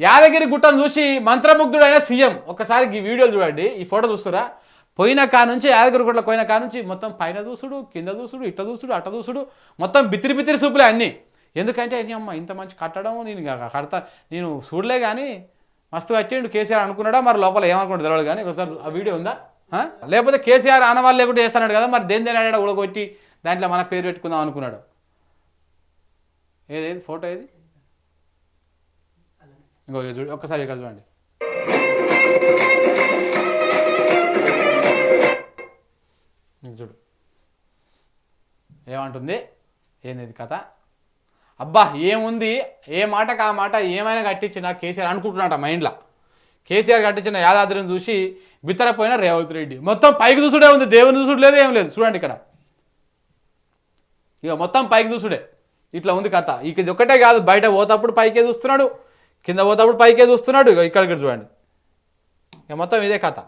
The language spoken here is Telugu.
యాదగిరి గుట్టను చూసి మంత్రముగ్ధుడైన సీఎం. ఒకసారి ఈ వీడియోలు చూడండి. ఈ ఫోటో చూస్తురా? పోయిన కా నుంచి యాదగిరి గుట్టలో పోయిన కా నుంచి మొత్తం పైన చూసుడు కింద చూసుడు ఇట్ట చూసుడు అట్ట చూసుడు. మొత్తం బితిరి బిత్తిరి చూపులే అన్నీ. ఎందుకంటే "నీ అమ్మ ఇంత మంచి కట్టడం నేను కడతా నేను చూడలే కానీ మస్తు కట్టిండు కేసీఆర్ అనుకున్నాడా? మరి లోపల ఏమనుకుంటు తెలియదు కానీ ఒకసారి ఆ వీడియో ఉందా? లేకపోతే కేసీఆర్ ఆనవాళ్ళు లేకుండా చేస్తున్నాడు కదా మరి దేని దేని ఆడ ఉడగొట్టి దాంట్లో మన పేరు పెట్టుకుందాం అనుకున్నాడు. ఏదేది ఫోటో ఏది? ఇంకో చూడు ఒక్కసారి ఇక్కడ చూడండి. చూడు. ఏమంటుంది? ఏంది ఇది కథ? అబ్బా ఏముంది? ఏ మాటకు ఆ మాట ఏమైనా కట్టించిన కేసీఆర్ అనుకుంటున్నాట మైండ్లో కేసీఆర్ కట్టించిన యాదాద్రిని చూసి బిత్తరపోయిన రేవంత్ రెడ్డి. మొత్తం పైకి చూసుడే ఉంది దేవుని చూసుడు లేదు ఏం లేదు. చూడండి ఇక్కడ. ఇక మొత్తం పైకి చూసుడే. ఇట్లా ఉంది కథ. ఇక ఇది ఒక్కటే కాదు బయట పోతప్పుడు పైకే చూస్తున్నాడు. కింద పోతప్పుడు పైకే చూస్తున్నాడు ఇక్కడికి చూడండి. ఇక మొత్తం ఇదే కథ.